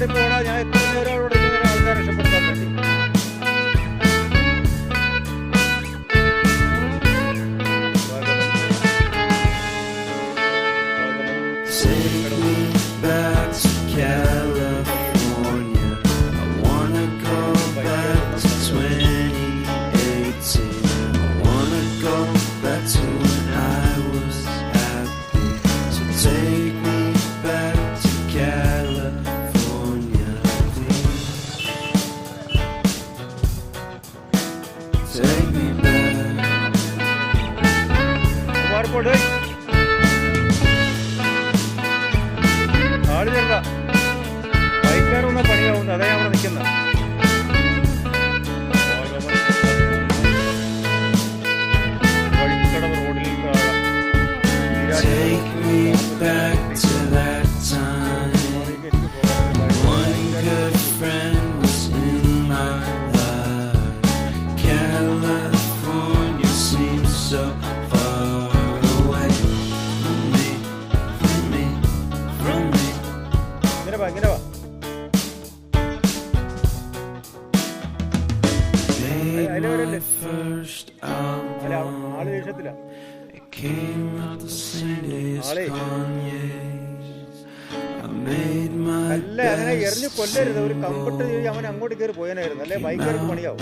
മാറിപ്പോടാ ഞാൻ എത്ര പണിയാവുന്നു അതാ ഞാൻ അവിടെ നിൽക്കുന്ന I made my അല്ല അങ്ങനെ എറിഞ്ഞു കൊല്ലരുത്. ഒരു കമ്പിട്ട് അവൻ അങ്ങോട്ട് കയറി പോയനായിരുന്നു. അല്ലെ ബൈക്കാർക്ക് പണിയാവും.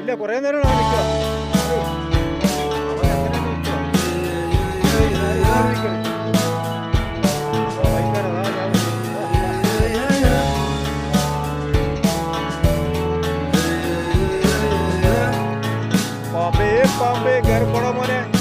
ഇല്ല കുറെ നേരം അവൻ പാമ്പേ കയറി പോടാ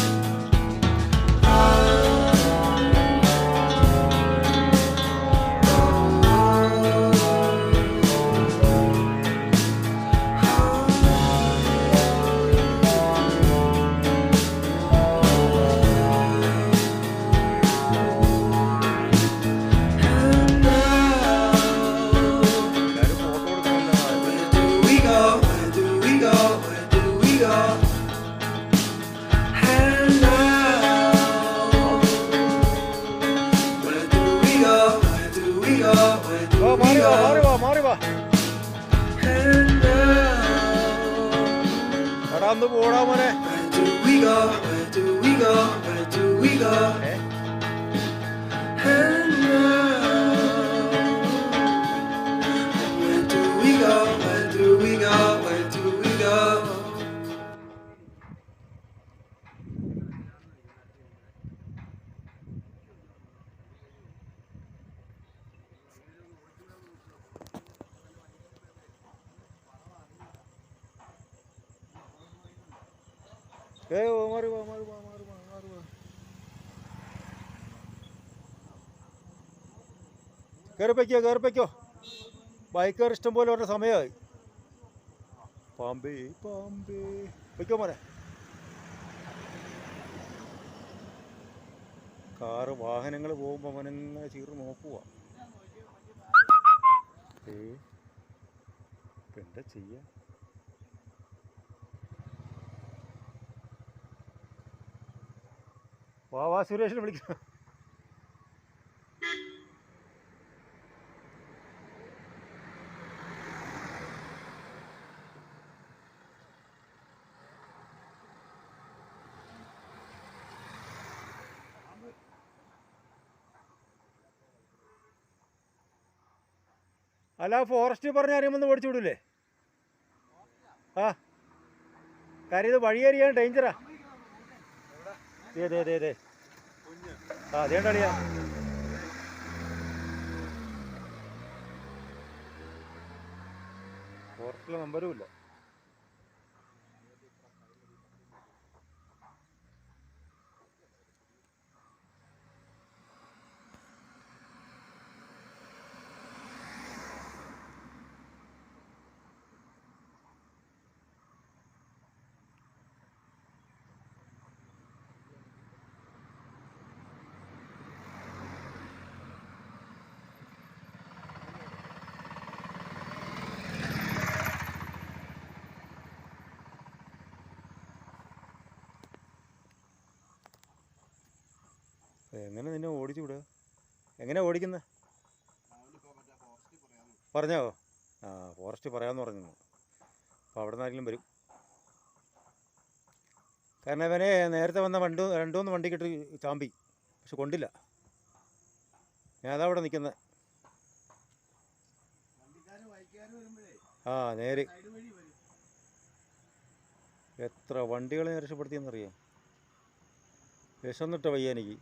മാറി വാ മാറി? വാ എടാ ഒന്ന് പോടാ മോനെ where do we go? Where do we go? ഏ മാറി വാ മാറി വാ മാറി വാ മാറി വാ. കയറിപ്പയ്ക്കോ കയറിപ്പയ്ക്കോ ബൈക്കാർ ഇഷ്ടം പോലെ പറഞ്ഞ സമയമായി. പാമ്പേ പാമ്പേ. വയ്ക്കോ മോനെ. കാറ് വാഹനങ്ങൾ പോകുമ്പോൾ അവനെങ്ങനെ ചീറ് നോക്കുക എന്താ ചെയ്യാ? വാ വാ സുരേഷിനെ വിളിക്കാം. അല്ല ഫോറസ്റ്റ് പറഞ്ഞ അറിയുമെന്ന് ഓടിച്ചു വിടൂലേ? ആ. കാര്യം ഇത് വഴിയേറിയാൻ ഡേഞ്ചറാ. അതെ അതെ അതെ ദേ. ആ അതേണ്ടളിയാ ഫോറസ്റ്റിലെ നമ്പരും ഇല്ല. എങ്ങനെ നിന്നെ ഓടിച്ചു വിടുക? എങ്ങനെ ഓടിക്കുന്നത് പറഞ്ഞോ? ആ ഫോറസ്റ്റ് പറയാമെന്ന് പറഞ്ഞു. അപ്പോൾ അവിടെ നിന്നാരെങ്കിലും വരും. കാരണം ഇവനെ നേരത്തെ വന്ന വണ്ടി രണ്ടുമൂന്ന് കിട്ടി ചാമ്പി. പക്ഷെ കൊണ്ടില്ല. ഞാൻ അതാ അവിടെ നിൽക്കുന്നത് ആ നേര്. എത്ര വണ്ടികളെ രക്ഷപ്പെടുത്തിയെന്നറിയാം? വിശന്നിട്ട വയ്യ എനിക്ക്.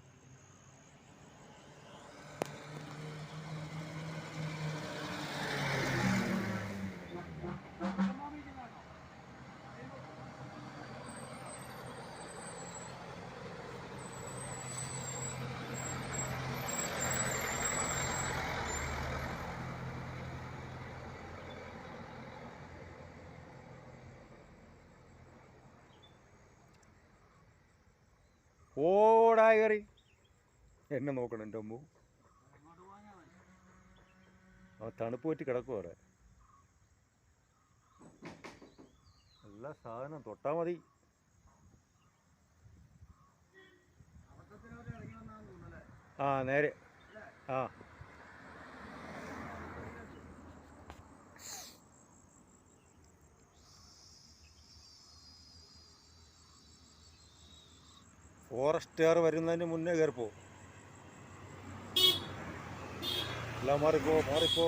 ഓടാ കയറി എന്നെ നോക്കണം എന്റെ അമ്മു. ആ തണുപ്പ് പറ്റി കിടക്കും അവിടെ. എല്ലാ സാധനം തൊട്ടാ മതി. ആ നേരെ. ആ. ഫോറസ്റ്റുകാർ വരുന്നതിന് മുന്നേ കയറിപ്പോ എല്ലാം മാറിപ്പോ മാറിപ്പോ